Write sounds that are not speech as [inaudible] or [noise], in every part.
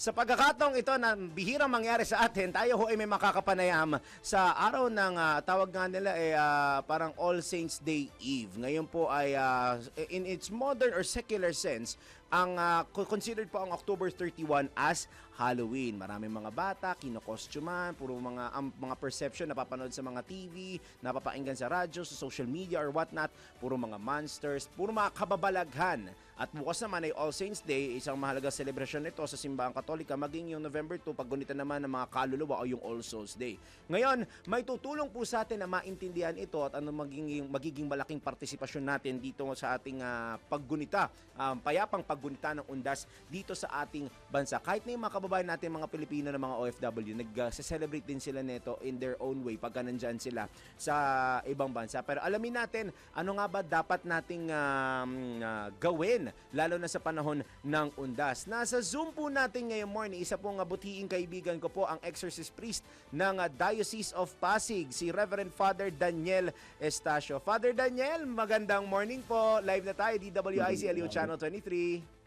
Sa pagkakataong ito na bihirang mangyari sa atin, tayo ho ay may makakapanayam sa araw ng ah, tawag nga nila eh ah, parang All Saints Day Eve. Ngayon po ay ah, in its modern or secular sense, ang co- considered po ang October 31 as Halloween. Maraming mga bata, kinokostuman, puro mga ang mga perception napapanood sa mga TV, napapainggan sa radyo, sa social media or whatnot, puro mga monsters, puro mga kababalaghan. At bukas naman ay All Saints Day, isang mahalaga selebrasyon nito sa simbahang katolika, maging yung November 2, paggunita naman ng mga kaluluwa o yung All Souls Day. Ngayon, may tutulong po sa atin na maintindihan ito at ano magiging, magiging malaking partisipasyon natin dito sa ating ah, paggunita, um, payapang paggunita ng undas dito sa ating bansa. Kahit na yung mga kababayan natin, mga Pilipino na mga OFW, nag-celebrate din sila nito in their own way pagka nandyan sila sa ibang bansa. Pero alamin natin, ano nga ba dapat nating um, ah, gawin, lalo na sa panahon ng undas. Nasa Zoom po natin ngayong morning, isa pong butiing kaibigan ko po, ang exorcist priest ng ah, Diocese of Pasig, si Reverend Father Daniel Estacio. Father Daniel, magandang morning po. Live na tayo, DWIC LU Channel 23.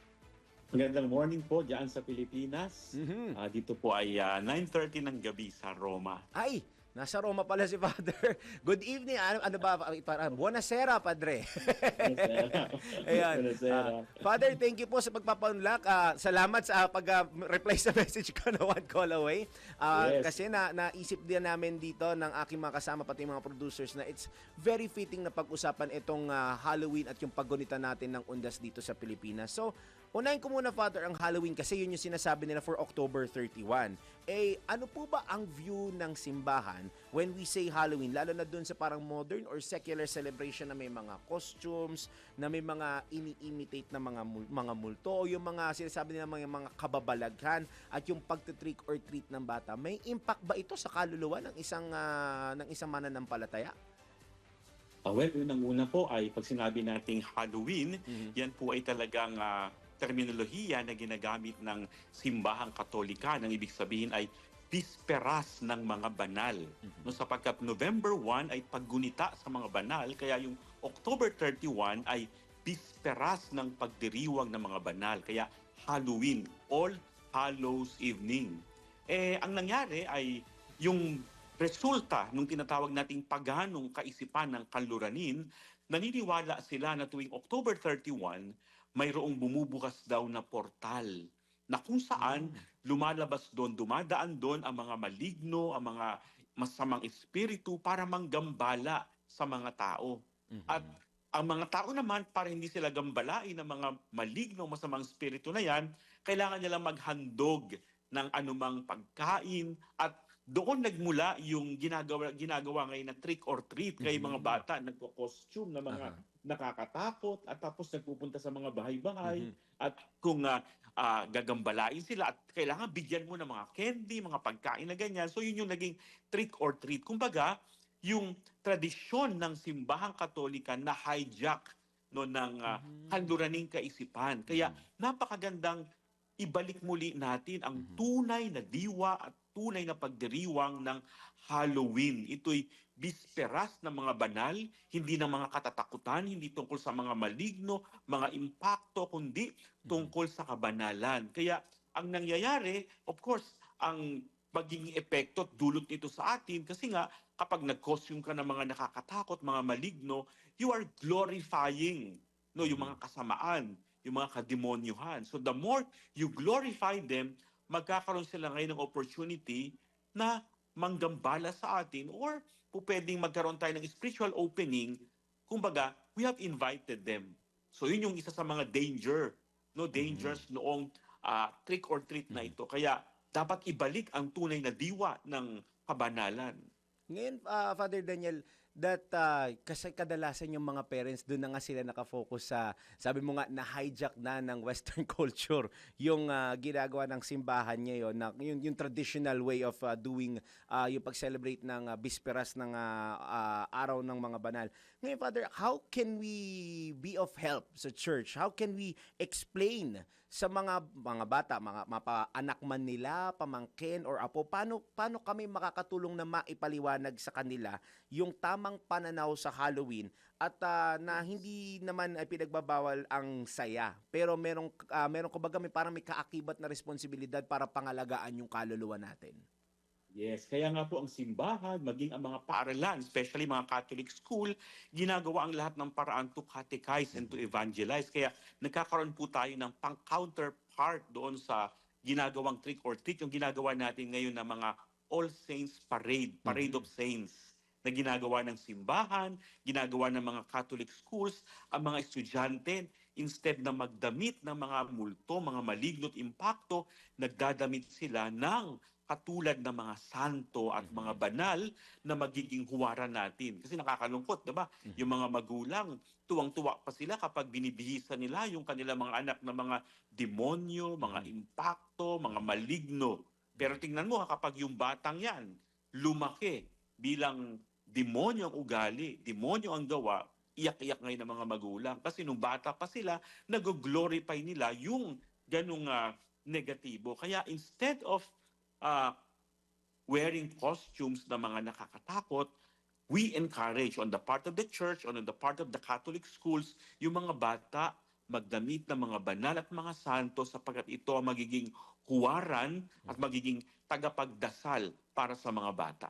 Magandang morning po dyan sa Pilipinas. Mhm. Ah, dito po ay ah, 9.30 ng gabi sa Roma. Ay, nasa Roma pala si Father. [laughs] Good evening. Ano, ano ba? Parang, buonasera, Padre. [laughs] Ayan. Buonasera. Ah, Father, thank you po sa pagpapaunlak. Ah, salamat sa pag-reply sa [laughs] message ko na one call away. Ah, Yes. Kasi na naisip din namin dito ng aking mga kasama pati mga producers na it's very fitting na pag-usapan itong ah, Halloween at yung paggunita natin ng undas dito sa Pilipinas. So, unahin ko muna, Father, ang Halloween kasi yun yung sinasabi nila for October 31. Eh, ano po ba ang view ng simbahan when we say Halloween? Lalo na dun sa parang modern or secular celebration na may mga costumes, na may mga ini-imitate na mga mga multo, o yung mga sinasabi nila mga, mga kababalaghan at yung pagtitrick or treat ng bata. May impact ba ito sa kaluluwa ng isang ah, ng isang mananampalataya? Ah, well, unang-una po ay pag sinabi nating Halloween, Mhm. yan po ay talagang ah, terminolohiya na ginagamit ng simbahang katolika. Ang ibig sabihin ay bisperas ng mga banal. No, sapagkat November 1 ay paggunita sa mga banal, kaya yung October 31 ay bisperas ng pagdiriwang ng mga banal. Kaya Halloween, All Hallows Evening. Eh, ang nangyari ay yung resulta nung tinatawag nating paganong kaisipan ng kanluranin, naniniwala sila na tuwing October 31, mayroong bumubukas daw na portal na kung saan lumalabas doon, dumadaan doon ang mga maligno, ang mga masamang espiritu para manggambala sa mga tao. At ang mga tao naman, para hindi sila gambalain ng mga maligno, masamang espiritu na yan, kailangan nilang maghandog ng anumang pagkain at doon nagmula yung ginagawa ginagawa ngayon na trick or treat kay mga Mhm. bata nagko-costume na mga Aha. nakakatakot at tapos nagpupunta sa mga bahay-bahay Mhm. at kung ah, ah, gagambalain sila at kailangan bigyan mo ng mga candy, mga pagkain na ganyan. So yun yung naging trick or treat. Kumbaga, yung tradisyon ng simbahang katolika na hijack no ng uh, handuraning kaisipan. Kaya napakagandang ibalik muli natin ang Mhm. tunay na diwa at tunay na pagdiriwang ng Halloween. Ito'y bisperas ng mga banal, hindi ng mga katatakutan, hindi tungkol sa mga maligno, mga impacto, kundi tungkol sa kabanalan. Kaya ang nangyayari, of course, ang magiging epekto at dulot nito sa atin kasi nga kapag nag-costume ka ng mga nakakatakot, mga maligno, you are glorifying no yung mga kasamaan, yung mga kademonyuhan. So the more you glorify them, magkakaroon sila ngayon ng opportunity na manggambala sa atin or po pwedeng magkaroon tayo ng spiritual opening. Kumbaga, we have invited them. So yun yung isa sa mga danger, no dangers noong ah, trick or treat na ito. Kaya dapat ibalik ang tunay na diwa ng kabanalan. Ngayon, ah, Father Daniel, that ah, kasi kadalasan yung mga parents doon na nga sila nakafocus sa sabi mo nga na hijack na ng western [laughs] culture yung ah, ginagawa ng simbahan ngayon na yung, yung traditional way of ah, doing ah, yung pag-celebrate ng ah, bisperas ng ah, ah, araw ng mga banal. Ngayon Father, how can we be of help sa church? How can we explain sa mga mga bata, mga mapa-anak man nila, pamangkin or apo, paano paano kami makakatulong na maipaliwanag sa kanila yung tamang pananaw sa Halloween at ah, na hindi naman ay pinagbabawal ang saya. Pero merong ah, merong kumbaga may parang may kaakibat na responsibilidad para pangalagaan yung kaluluwa natin. Yes, kaya nga po ang simbahan, maging ang mga paaralan, especially mga Catholic school, ginagawa ang lahat ng paraan to catechize and to evangelize. Kaya nagkakaroon po tayo ng pang-counterpart doon sa ginagawang trick or treat, yung ginagawa natin ngayon ng mga All Saints Parade, Parade of Saints, na ginagawa ng simbahan, ginagawa ng mga Catholic schools, ang mga estudyante, instead na magdamit ng mga multo, mga maligno't impacto, nagdadamit sila ng katulad ng mga santo at mga banal na magiging huwaran natin. Kasi nakakalungkot, 'di ba? Yung mga magulang, tuwang-tuwa pa sila kapag binibihisan nila yung kanilang mga anak na mga demonyo, mga impacto, mga maligno. Pero tingnan mo kapag yung batang 'yan lumaki bilang demonyo ang ugali, demonyo ang gawa, iyak-iyak ngayon ng mga magulang. Kasi nung bata pa sila, nag-glorify nila yung ganung ah, negatibo. Kaya instead of uh, wearing costumes na mga nakakatakot, we encourage on the part of the church, on the part of the Catholic schools, yung mga bata magdamit ng mga banal at mga santo sapagkat ito ang magiging huwaran at magiging tagapagdasal para sa mga bata.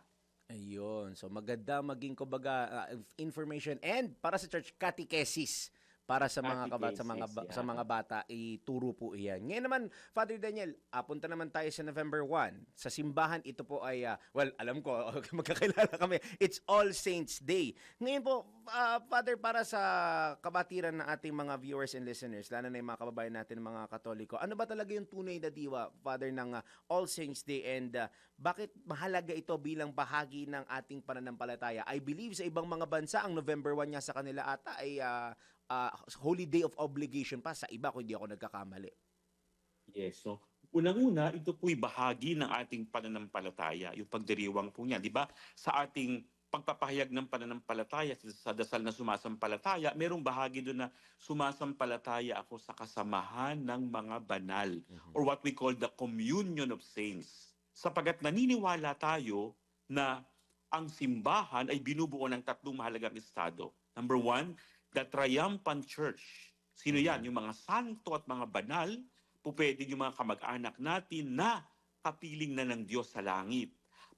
Ayun. So maganda maging kumbaga uh, information and para sa church catechesis para sa mga kabat sa mga ba- Catechesis, sa yeah. mga bata ituro po iyan. Ngayon naman Father Daniel, apunta naman tayo sa November 1. Sa simbahan ito po ay uh, well, alam ko [laughs] magkakilala kami. It's All Saints Day. Ngayon po uh, Father para sa kabatiran ng ating mga viewers and listeners, lalo na yung mga kababayan natin mga Katoliko. Ano ba talaga yung tunay na diwa Father ng uh, All Saints Day and uh, bakit mahalaga ito bilang bahagi ng ating pananampalataya? I believe sa ibang mga bansa ang November 1 niya sa kanila ata ay uh, uh, holy day of obligation pa sa iba kung hindi ako nagkakamali. Yes, so unang-una, ito po'y bahagi ng ating pananampalataya, yung pagdiriwang po niya. Di ba? Sa ating pagpapahayag ng pananampalataya, sa dasal na sumasampalataya, merong bahagi doon na sumasampalataya ako sa kasamahan ng mga banal or what we call the communion of saints. Sapagat naniniwala tayo na ang simbahan ay binubuo ng tatlong mahalagang estado. Number one, the triumphant church. Sino yan? Yung mga santo at mga banal, pupwede yung mga kamag-anak natin na kapiling na ng Diyos sa langit.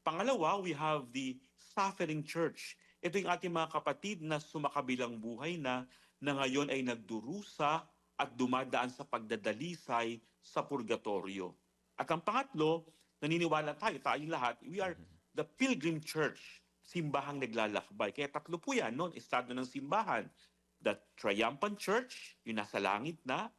Pangalawa, we have the suffering church. Ito yung ating mga kapatid na sumakabilang buhay na na ngayon ay nagdurusa at dumadaan sa pagdadalisay sa purgatorio. At ang pangatlo, naniniwala tayo, tayong lahat, we are the pilgrim church, simbahang naglalakbay. Kaya tatlo po yan, no? estado ng simbahan. The triumphant church, yung nasa langit na,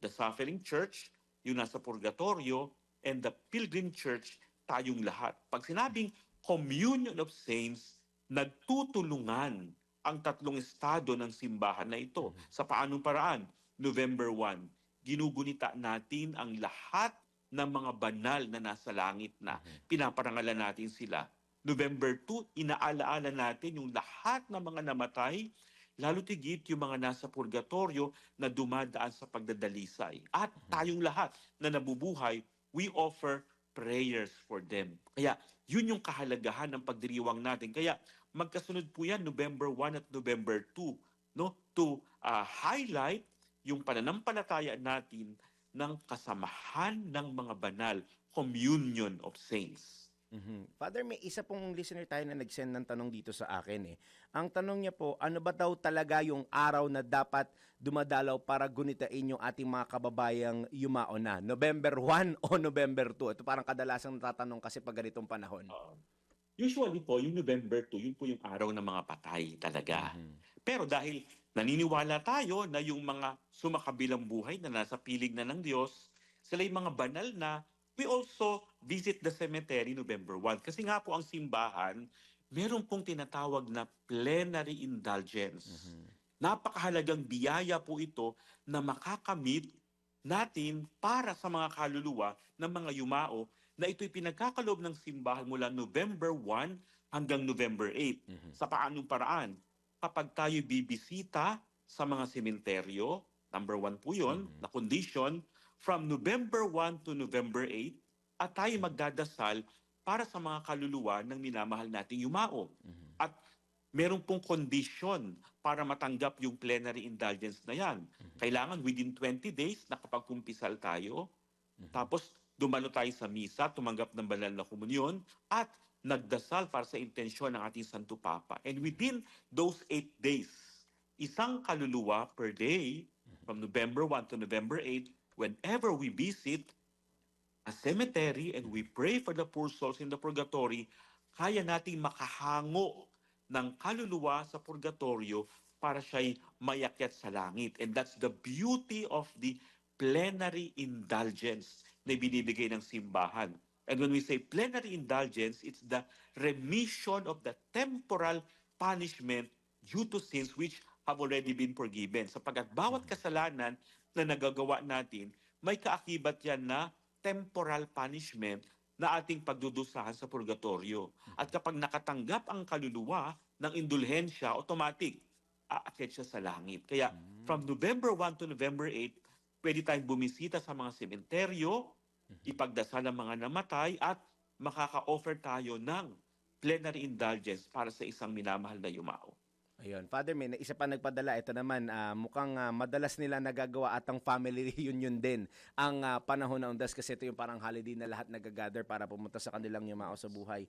the suffering church, yung nasa purgatorio, and the pilgrim church, tayong lahat. Pag sinabing communion of saints, nagtutulungan ang tatlong estado ng simbahan na ito. Sa paanong paraan? November 1, ginugunita natin ang lahat ng mga banal na nasa langit na. Pinaparangalan natin sila. November 2, inaalaala natin yung lahat ng mga namatay, lalo tigit yung mga nasa purgatorio na dumadaan sa pagdadalisay. At tayong lahat na nabubuhay, we offer prayers for them. Kaya yun yung kahalagahan ng pagdiriwang natin. Kaya magkasunod po yan November 1 at November 2 no to uh, highlight yung pananampalataya natin ng kasamahan ng mga banal, communion of saints. Mhm. Father, may isa pong listener tayo na nag-send ng tanong dito sa akin eh. Ang tanong niya po, ano ba daw talaga yung araw na dapat dumadalaw para gunitain yung ating mga kababayang yumao na? November 1 o November 2? Ito parang kadalasang natatanong kasi pag ganitong panahon. Uh, usually po, yung November 2, yun po yung araw ng mga patay talaga. Mhm. Pero dahil naniniwala tayo na yung mga sumakabilang buhay na nasa pilig na ng Diyos, sila yung mga banal na we also visit the cemetery November 1. Kasi nga po ang simbahan, meron pong tinatawag na plenary indulgence. Napakahalagang biyaya po ito na makakamit natin para sa mga kaluluwa ng mga yumao na ito'y pinagkakaloob ng simbahan mula November 1 hanggang November 8. Sa paanong paraan? Kapag tayo bibisita sa mga sementeryo, number one po yun, na condition, from November 1 to November 8 at tayo magdadasal para sa mga kaluluwa ng minamahal nating yumao. At meron pong kondisyon para matanggap yung plenary indulgence na yan. Kailangan within 20 days nakapagkumpisal tayo, tapos dumalo tayo sa misa, tumanggap ng banal na komunyon, at nagdasal para sa intensyon ng ating Santo Papa. And within those 8 days, isang kaluluwa per day, from November 1 to November 8, whenever we visit a cemetery and we pray for the poor souls in the purgatory, kaya nating makahango ng kaluluwa sa purgatorio para siya'y mayakyat sa langit. And that's the beauty of the plenary indulgence na binibigay ng simbahan. And when we say plenary indulgence, it's the remission of the temporal punishment due to sins which have already been forgiven. Sapagkat bawat kasalanan na nagagawa natin, may kaakibat yan na temporal punishment na ating pagdudusahan sa purgatorio. At kapag nakatanggap ang kaluluwa ng indulhensya, automatic, aakyat siya sa langit. Kaya from November 1 to November 8, pwede tayong bumisita sa mga sementeryo, ipagdasal ang mga namatay, at makaka-offer tayo ng plenary indulgence para sa isang minamahal na yumao. Ayun, Father May, isa pa nagpadala, ito naman, ah, mukhang ah, madalas nila nagagawa at ang family [laughs] reunion din ang ah, panahon na undas kasi ito yung parang holiday na lahat nagagather para pumunta sa kanilang yumao sa buhay.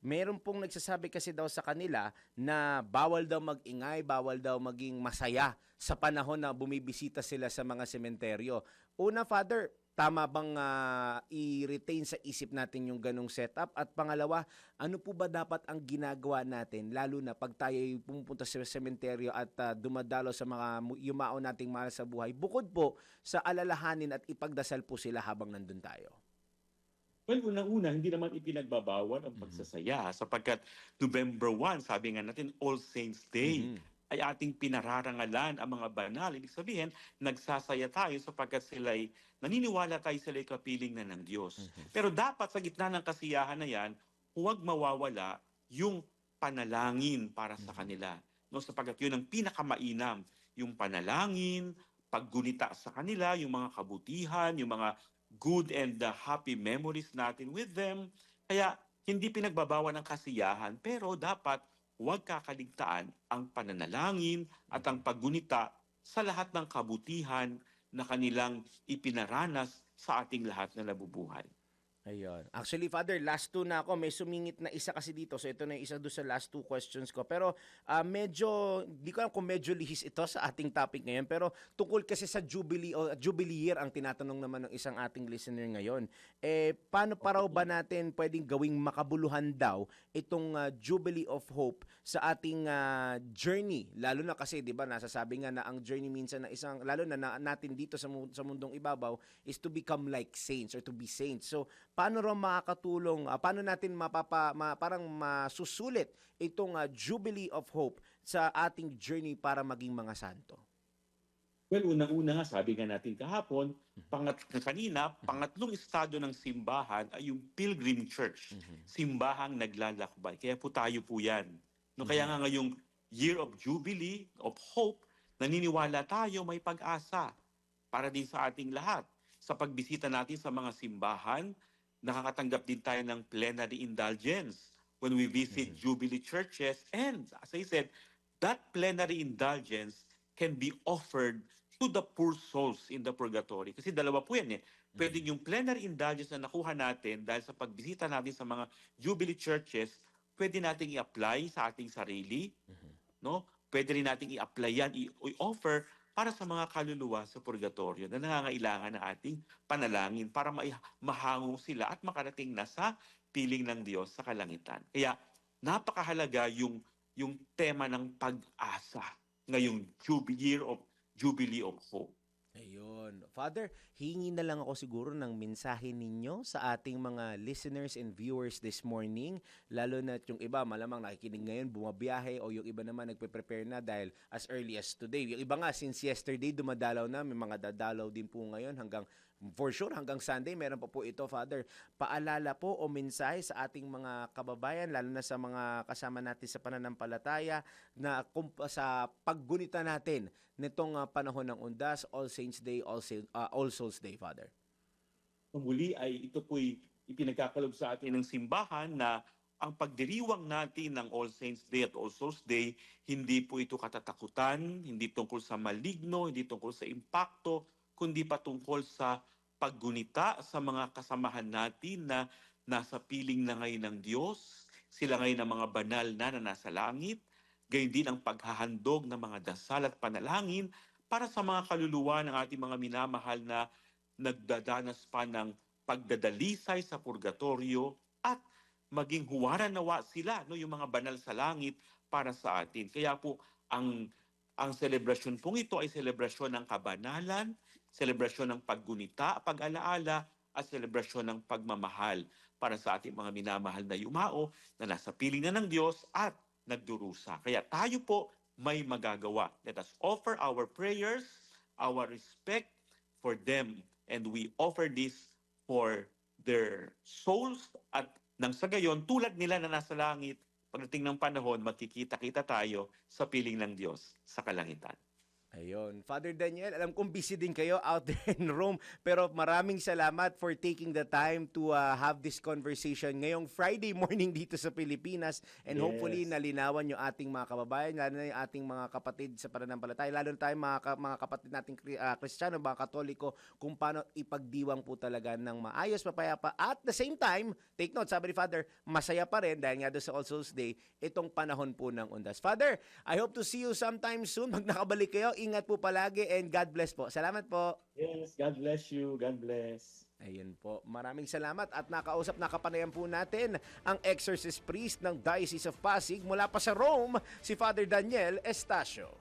Meron pong nagsasabi kasi daw sa kanila na bawal daw magingay, bawal daw maging masaya sa panahon na bumibisita sila sa mga sementeryo. Una, Father, tama bang ah, i-retain sa isip natin yung ganong setup? At pangalawa, ano po ba dapat ang ginagawa natin lalo na pag tayo ay pumupunta sa sementeryo at ah, dumadalo sa mga yumao nating mahal sa buhay bukod po sa alalahanin at ipagdasal po sila habang nandun tayo. Well, unang-una, hindi naman ipinagbabawal ang pagsasaya sapagkat November 1, sabi nga natin, All Saints Day, Mhm. ay ating pinararangalan ang mga banal. Ibig sabihin, nagsasaya tayo sapagkat sila'y naniniwala tayo sila'y kapiling na ng Diyos. Pero dapat sa gitna ng kasiyahan na yan, huwag mawawala yung panalangin para sa kanila. No, sapagkat yun ang pinakamainam, yung panalangin, paggunita sa kanila, yung mga kabutihan, yung mga good and uh, happy memories natin with them. Kaya hindi pinagbabawal ng kasiyahan, pero dapat huwag kakaligtaan ang pananalangin at ang paggunita sa lahat ng kabutihan na kanilang ipinaranas sa ating lahat na nabubuhay. Ayun. Actually, Father, last two na ako. May sumingit na isa kasi dito. So, ito na yung isa doon sa last two questions ko. Pero, ah, medyo, di ko alam kung medyo lihis ito sa ating topic ngayon. Pero, tungkol kasi sa Jubilee, o Jubilee year ang tinatanong naman ng isang ating listener ngayon. Eh, paano pa raw ba natin pwedeng gawing makabuluhan daw itong ah, Jubilee of Hope sa ating ah, journey? Lalo na kasi, di ba, nasasabi nga na ang journey minsan na isang, lalo na, na natin dito sa, sa mundong ibabaw, is to become like saints or to be saints. So, paano raw makakatulong, ah, paano natin mapapa, ma- parang masusulit itong ah, Jubilee of Hope sa ating journey para maging mga santo? Well, unang-una nga, sabi nga natin kahapon, pangat, kanina, pangatlong estado ng simbahan ay yung Pilgrim Church. Simbahang naglalakbay. Kaya po tayo po yan. No, kaya nga ngayong Year of Jubilee, of Hope, naniniwala tayo may pag-asa para din sa ating lahat. Sa pagbisita natin sa mga simbahan, nakakatanggap din tayo ng plenary indulgence when we visit Jubilee churches. And as I said, that plenary indulgence can be offered to the poor souls in the purgatory. Kasi dalawa po yan eh. Pwede yung plenary indulgence na nakuha natin dahil sa pagbisita natin sa mga Jubilee churches, pwede nating i-apply sa ating sarili. No? Pwede rin nating i-apply yan, i-offer para sa mga kaluluwa sa purgatorio na nangangailangan ng ating panalangin para mahangong sila at makarating na sa piling ng Diyos sa kalangitan. Kaya napakahalaga yung yung tema ng pag-asa ngayong Jubilee Year of Jubilee of Hope. Ayun. Father, hingi na lang ako siguro ng mensahe ninyo sa ating mga listeners and viewers this morning. Lalo na yung iba, malamang nakikinig ngayon, bumabiyahe o yung iba naman nagpe-prepare na dahil as early as today. Yung iba nga, since yesterday, dumadalaw na. May mga dadalaw din po ngayon hanggang For sure, hanggang Sunday, meron pa po ito, Father. Paalala po o mensahe sa ating mga kababayan, lalo na sa mga kasama natin sa pananampalataya, na sa paggunita natin nitong ah, panahon ng undas, All Saints Day, All, Saints, All Souls Day, Father. muli ay ito po'y ipinagkakalob sa atin ng simbahan na ang pagdiriwang natin ng All Saints Day at All Souls Day, hindi po ito katatakutan, hindi tungkol sa maligno, hindi tungkol sa impacto, kundi pa tungkol sa paggunita sa mga kasamahan natin na nasa piling na ngayon ng Diyos, sila ngayon ang mga banal na na nasa langit, gayon din ang paghahandog ng mga dasal at panalangin para sa mga kaluluwa ng ating mga minamahal na nagdadanas pa ng pagdadalisay sa purgatorio at maging huwaran nawa sila no yung mga banal sa langit para sa atin. Kaya po ang ang selebrasyon pong ito ay selebrasyon ng kabanalan, selebrasyon ng paggunita, pag-alaala at selebrasyon ng pagmamahal para sa ating mga minamahal na yumao na nasa piling na ng Diyos at nagdurusa. Kaya tayo po may magagawa. Let us offer our prayers, our respect for them and we offer this for their souls at nang sa gayon, tulad nila na nasa langit, pagdating ng panahon, magkikita-kita tayo sa piling ng Diyos sa kalangitan. Ayun. Father Daniel, alam kong busy din kayo out there in Rome, pero maraming salamat for taking the time to uh, have this conversation ngayong Friday morning dito sa Pilipinas and Yes. hopefully nalinawan yung ating mga kababayan, lalo na yung ating mga kapatid sa pananampalataya, lalo na tayo mga, ka- mga kapatid nating ah, Kristiyano, mga Katoliko, kung paano ipagdiwang po talaga ng maayos, mapayapa. At the same time, take note, sabi ni Father, masaya pa rin dahil nga doon sa All Souls Day, itong panahon po ng undas. Father, I hope to see you sometime soon. Pag nakabalik kayo, ingat po palagi and God bless po. Salamat po. Yes, God bless you. God bless. Ayun po. Maraming salamat at nakausap nakapanayan po natin ang exorcist priest ng Diocese of Pasig mula pa sa Rome, si Father Daniel Estacio.